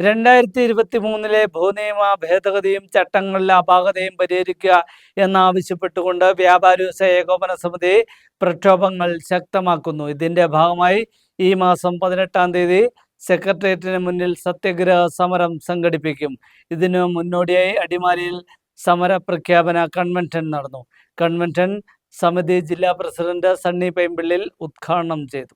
രണ്ടായിരത്തി ഇരുപത്തി മൂന്നിലെ ഭൂനിയമ ഭേദഗതിയും ചട്ടങ്ങളിലെ അപാകതയും പരിഹരിക്കുക എന്നാവശ്യപ്പെട്ടുകൊണ്ട് വ്യാപാരി വ്യവസായ ഏകോപന സമിതി പ്രക്ഷോഭങ്ങൾ ശക്തമാക്കുന്നു. ഇതിന്റെ ഭാഗമായി ഈ മാസം പതിനെട്ടാം തീയതി സെക്രട്ടേറിയറ്റിന് മുന്നിൽ സത്യഗ്രഹ സമരം സംഘടിപ്പിക്കും. ഇതിനു മുന്നോടിയായി അടിമാലിയിൽ സമര പ്രഖ്യാപന കൺവെൻഷൻ നടന്നു. കൺവെൻഷൻ സമിതി ജില്ലാ പ്രസിഡന്റ് സണ്ണി പൈമ്പിള്ളിൽ ഉദ്ഘാടനം ചെയ്തു.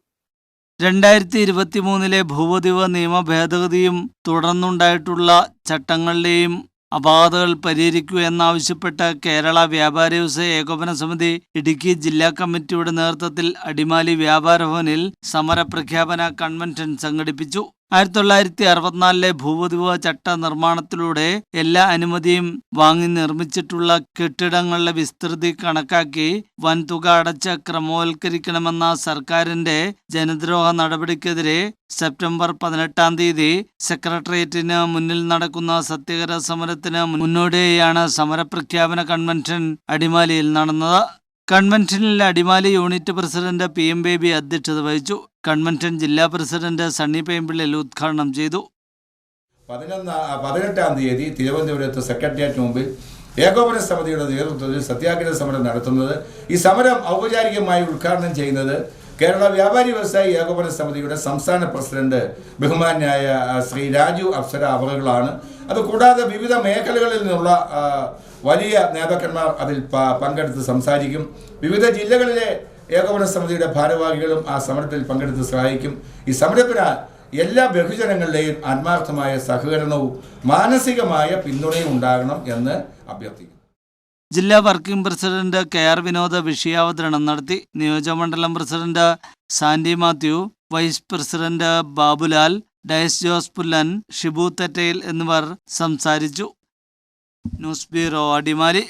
രണ്ടായിരത്തി ഇരുപത്തി മൂന്നിലെ ഭൂപതിവ നിയമ ഭേദഗതിയും തുടർന്നുണ്ടായിട്ടുള്ള ചട്ടങ്ങളുടെയും അപാകതകൾ പരിഹരിക്കൂ എന്നാവശ്യപ്പെട്ട കേരള വ്യാപാരി വ്യവസായ ഏകോപന സമിതി ഇടുക്കി ജില്ലാ കമ്മിറ്റിയുടെ നേതൃത്വത്തിൽ അടിമാലി വ്യാപാര ഭവനിൽ സമര പ്രഖ്യാപന കൺവെൻഷൻ സംഘടിപ്പിച്ചു. ആയിരത്തി തൊള്ളായിരത്തി അറുപത്തിനാലിലെ ഭൂപതിവ ചട്ട നിർമ്മാണത്തിലൂടെ എല്ലാ അനുമതിയും വാങ്ങി നിർമ്മിച്ചിട്ടുള്ള കെട്ടിടങ്ങളുടെ വിസ്തൃതി കണക്കാക്കി വൻതുക അടച്ച് ക്രമവൽക്കരിക്കണമെന്ന സർക്കാരിന്റെ ജനദ്രോഹ നടപടിക്കെതിരെ സെപ്റ്റംബർ പതിനെട്ടാം തീയതി സെക്രട്ടേറിയറ്റിന് മുന്നിൽ നടക്കുന്ന സത്യഗ്രഹ സമരത്തിന് മുന്നോടിയായാണ് സമരപ്രഖ്യാപന കൺവെൻഷൻ അടിമാലിയിൽ നടന്നത്. കൺവെൻഷനിൽ Adimali unit president P M Baby അധ്യക്ഷത വഹിച്ചു. കൺവെൻഷൻ ജില്ലാ പ്രസിഡന്റ് സണ്ണി പേമ്പിള്ളിൽ ഉദ്ഘാടനം ചെയ്തു. പതിനൊന്നാം പതിനെട്ടാം തീയതി തിരുവനന്തപുരത്ത് സെക്രട്ടേറിയറ്റ് മുമ്പിൽ ഏകോപന സമിതിയുടെ നേതൃത്വത്തിൽ സത്യാഗ്രഹ സമരം നടത്തുന്നത്. ഈ സമരം ഔപചാരികമായി ഉദ്ഘാടനം ചെയ്യുന്നത് കേരള വ്യാപാരി വ്യവസായി ഏകോപന സമിതിയുടെ സംസ്ഥാന പ്രസിഡന്റ് ബഹുമാന്യായ ശ്രീ രാജു അപ്സര അവറുകളാണ്. അത് കൂടാതെ വിവിധ മേഖലകളിൽ നിന്നുള്ള വലിയ നേതാക്കന്മാർ അതിൽ പങ്കെടുത്ത് സംസാരിക്കും. വിവിധ ജില്ലകളിലെ ഏകോപന സമിതിയുടെ ഭാരവാഹികളും ആ സമരത്തിൽ പങ്കെടുത്ത് സഹായിക്കും. ഈ സമരത്തിനാൽ എല്ലാ ബഹുജനങ്ങളുടെയും ആത്മാർത്ഥമായ സഹകരണവും മാനസികമായ പിന്തുണയും ഉണ്ടാകണം എന്ന് അഭ്യർത്ഥിക്കുന്നു. ജില്ലാ വർക്കിംഗ് പ്രസിഡന്റ് കെ ആർ വിനോദ വിഷയാവതരണം നടത്തി. നിയോജകമണ്ഡലം president Sandy Mathew vice president Babulal Dias Jose Pullan Shibu Thettayil എന്നിവർ സംസാരിച്ചു. News bureau Adimali.